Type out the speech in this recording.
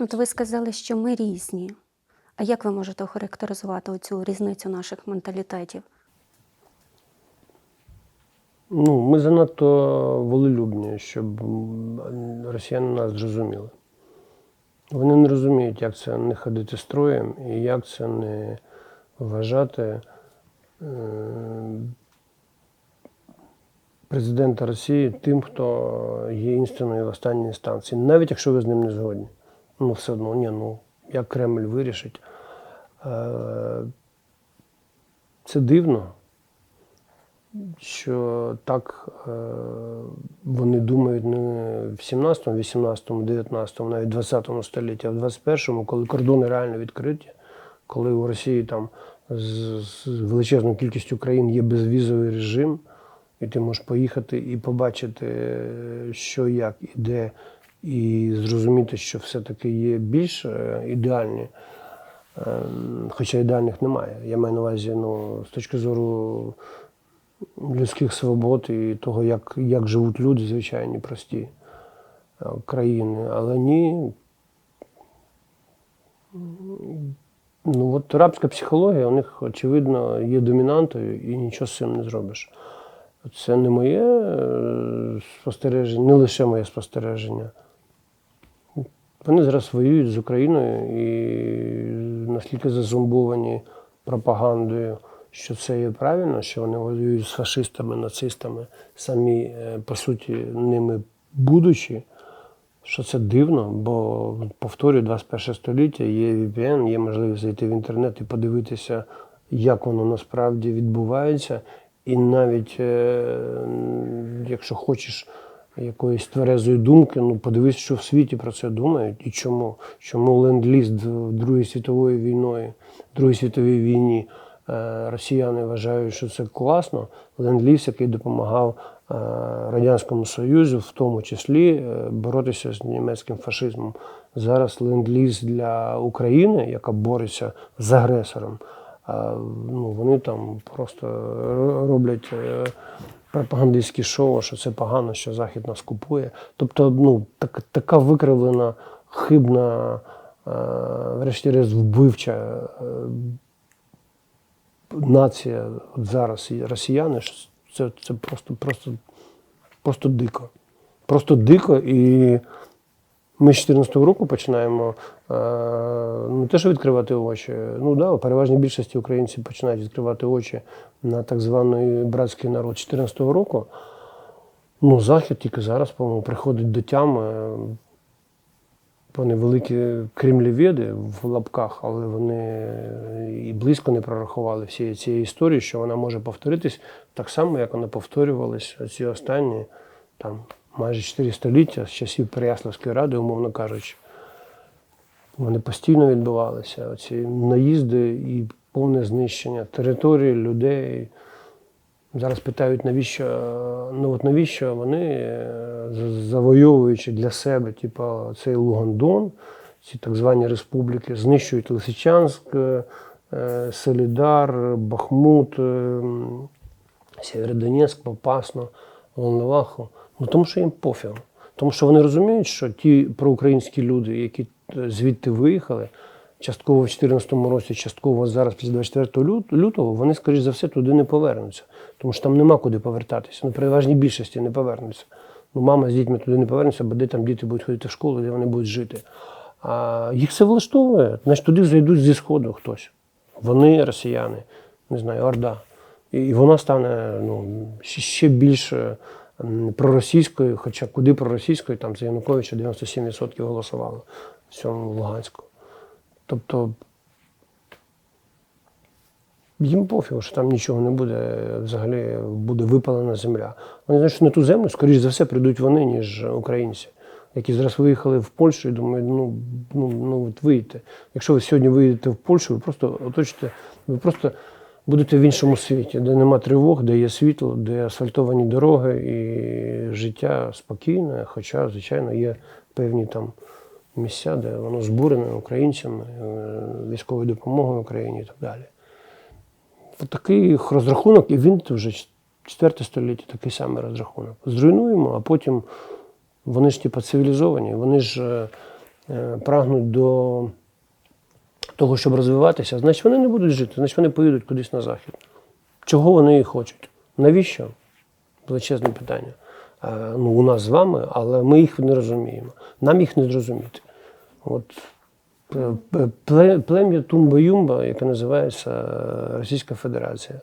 От ви сказали, що ми різні. А як ви можете охарактеризувати оцю різницю наших менталітетів? Ну, ми занадто волелюбні, щоб росіяни нас зрозуміли. Вони не розуміють, як це не ходити строєм і як це не вважати е, президента Росії тим, хто є істинною в останній інстанції, навіть якщо ви з ним не згодні. Ну, все одно, ні, ну, як Кремль вирішить. Е, Це дивно, що так е, вони думають не в 17, 18, 19, навіть 20 столітті, а в 21-му, коли кордони реально відкриті, коли у Росії там з, величезною кількістю країн є безвізовий режим, і ти можеш поїхати і побачити, що як і де, і зрозуміти, що все-таки є більш е, ідеальні. е, Хоча ідеальних немає. Я маю на увазі ну, з точки зору людських свобод і того, як, як живуть люди, звичайні, прості е, країни. Але ні. Ну, от рабська психологія у них, очевидно, є домінантою і нічого з цим не зробиш. Це не моє спостереження, не лише моє спостереження. Вони зараз воюють з Україною і наскільки зазумбовані пропагандою, що це є правильно, що вони воюють з фашистами, нацистами, самі, е, по суті, ними будучи, що це дивно, бо повторюю, 21 століття є VPN, є можливість зайти в інтернет і подивитися, як воно насправді відбувається. І навіть е, якщо хочеш якоїсь тверезої думки, ну подивись, що в світі про це думають і чому. Чому ленд-ліз Другої світової війною, Другій світовій війні е, росіяни вважають, що це класно. Ленд-ліз, який допомагав е, Радянському Союзу, в тому числі е, боротися з німецьким фашизмом. Зараз ленд-ліз для України, яка бореться з агресором. А, ну, вони там просто роблять пропагандистські шоу, що це погано, що Захід нас купує. Тобто, ну, так, така викривлена, хибна, е, врешті-решт вбивча е, нація от зараз і росіяни, що це, це просто, просто, просто дико. Просто дико і. Ми з 2014 року починаємо е, не те, що відкривати очі. Ну да, переважній більшості українців починають відкривати очі на так званий братський народ 2014 року. Ну, Захід тільки зараз, по-моєму, приходить до тями. Вони великі кремліведи в лапках, але вони і близько не прорахували всієї цієї історії, що вона може повторитись так само, як вона повторювалась ці останні там, майже 4 століття з часів Переяславської ради, умовно кажучи. Вони постійно відбувалися. Оці наїзди і повне знищення території, людей. Зараз питають, навіщо, ну от навіщо вони, е, завойовуючи для себе, типу, цей Лугандон, ці так звані республіки, знищують Лисичанськ, е, е, Солідар, Бахмут, е, Сєвєродонецьк, Попасно, Волноваху. Ну тому що їм пофіг. Тому що вони розуміють, що ті проукраїнські люди, які е, звідти виїхали, частково в 2014 році, частково зараз, після 24 лютого, вони, скоріш за все, туди не повернуться. Тому що там нема куди повертатися. Ну, при важній більшості не повернуться. Ну, мама з дітьми туди не повернеться, бо де там діти будуть ходити в школу, де вони будуть жити. А їх це влаштовує. Значить, туди зайдуть зі сходу хтось. Вони росіяни, не знаю, Орда. І вона стане ну, ще- більше проросійською, хоча куди проросійською, там за Януковича 97% голосувало в цьому Луганську. Тобто їм пофігу, що там нічого не буде, взагалі буде випалена земля. Вони знають, що на ту землю, скоріш за все, прийдуть вони, ніж українці, які зараз виїхали в Польщу і думають, ну, ну, ну от виїдьте. Якщо ви сьогодні виїдете в Польщу, ви просто оточите, ви просто будете в іншому світі, де нема тривог, де є світло, де асфальтовані дороги і життя спокійне, хоча, звичайно, є певні там місця, де воно збурене українцями, е, військовою допомогою Україні і так далі. От такий розрахунок, і він вже 4 століття такий самий розрахунок. Зруйнуємо, а потім вони ж типу, цивілізовані, вони ж е, е, прагнуть до того, щоб розвиватися, значить вони не будуть жити, значить вони поїдуть кудись на захід. Чого вони і хочуть? Навіщо? Величезне питання. Е, Ну, у нас з вами, але ми їх не розуміємо. Нам їх не зрозуміти. От е, пле- плем'я Тумба-Юмба, яке називається е, Російська Федерація.